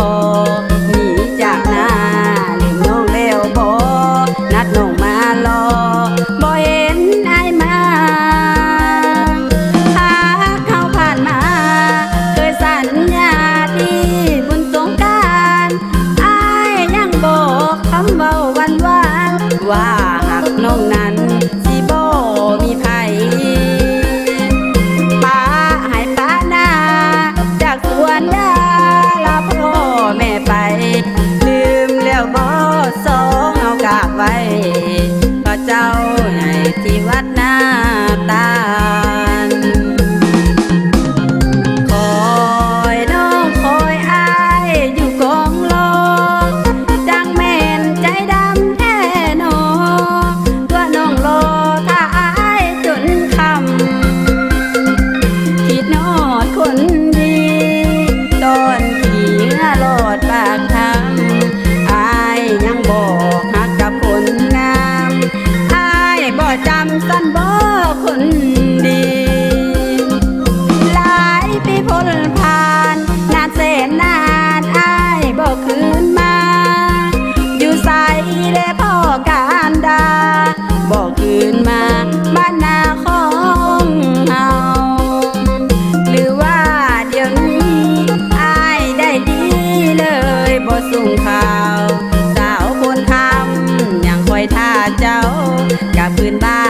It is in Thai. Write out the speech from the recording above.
ahora. เจ้ากับพื้นบ้าน